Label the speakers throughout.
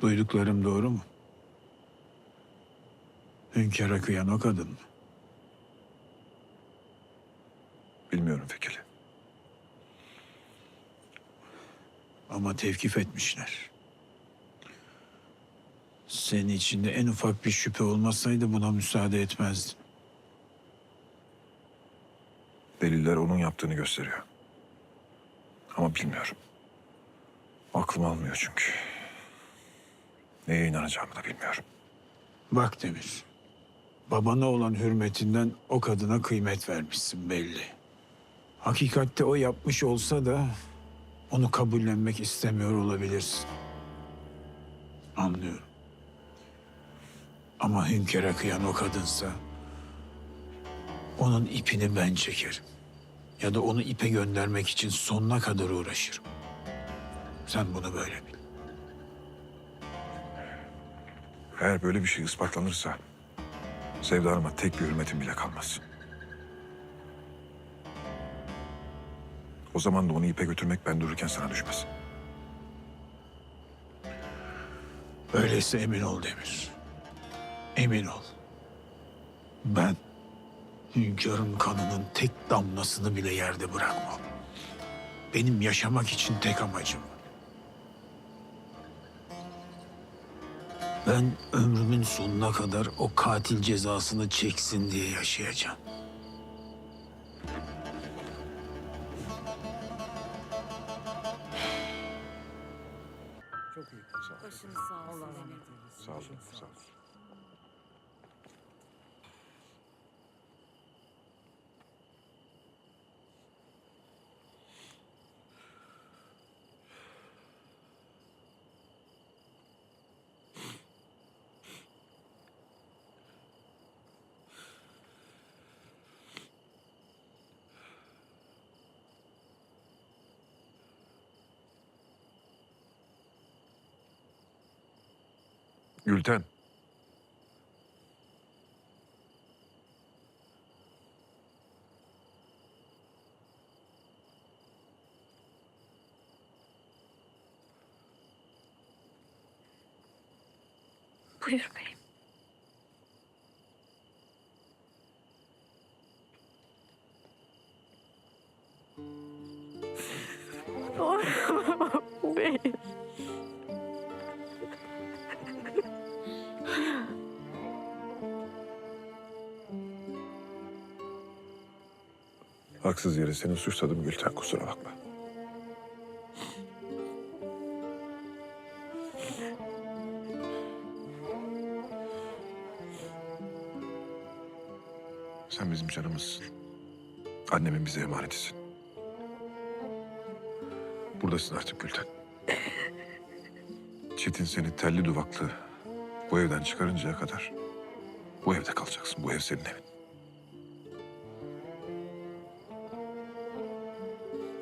Speaker 1: Duyduklarım doğru mu? Hünkâr'a kıyan o kadın mı?
Speaker 2: Bilmiyorum Fekeli.
Speaker 1: Ama tevkif etmişler. Senin içinde en ufak bir şüphe olmasaydı buna müsaade etmezdin.
Speaker 2: Deliller onun yaptığını gösteriyor. Ama bilmiyorum. Aklım almıyor çünkü. Neye inanacağımı da bilmiyorum.
Speaker 1: Bak Demir, babana olan hürmetinden o kadına kıymet vermişsin belli. Hakikatte o yapmış olsa da onu kabullenmek istemiyor olabilirsin. Anlıyorum. Ama hünkâra kıyan o kadınsa onun ipini ben çekerim. Ya da onu ipe göndermek için sonuna kadar uğraşırım. Sen bunu böyle bil.
Speaker 2: Eğer böyle bir şey ispatlanırsa... Sevda Hanım'a tek bir hürmetim bile kalmaz. O zaman da onu ipe götürmek ben dururken sana düşmez.
Speaker 1: Öyleyse emin ol Demir. Emin ol. Ben hünkârın kanının tek damlasını bile yerde bırakmam. Benim yaşamak için tek amacım. Ben ömrümün sonuna kadar o katil cezasını çeksin diye yaşayacağım.
Speaker 3: Başınız sağ olsun Demir.
Speaker 2: Sağ olun, sağ olun. Gülten.
Speaker 3: Buyur beyim. beyim.
Speaker 2: Haksız yere seni suçladım Gülten kusura bakma. Sen bizim canımızsın. Annemin bize emanetisin. Buradasın artık Gülten. Çetin seni telli duvaklı bu evden çıkarıncaya kadar bu evde kalacaksın. Bu ev senin evin.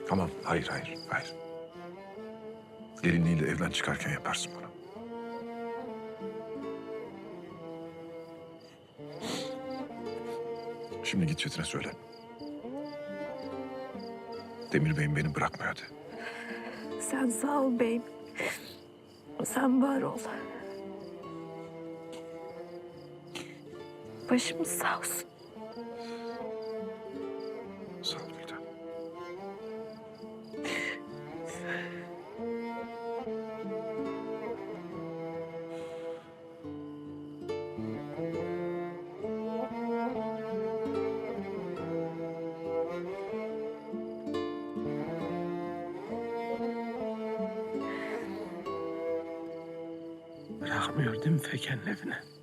Speaker 2: Tamam, hayır, hayır, hayır. Gelinliğiyle evden çıkarken yaparsın bunu. Şimdi git Çetin'e söyle. Demir Bey'im beni bırakmıyor de.
Speaker 3: Sen sağ ol beyim. Sen var ol. Başımız sağ olsun.
Speaker 4: Bırakmıyor değil mi Feken'in evine?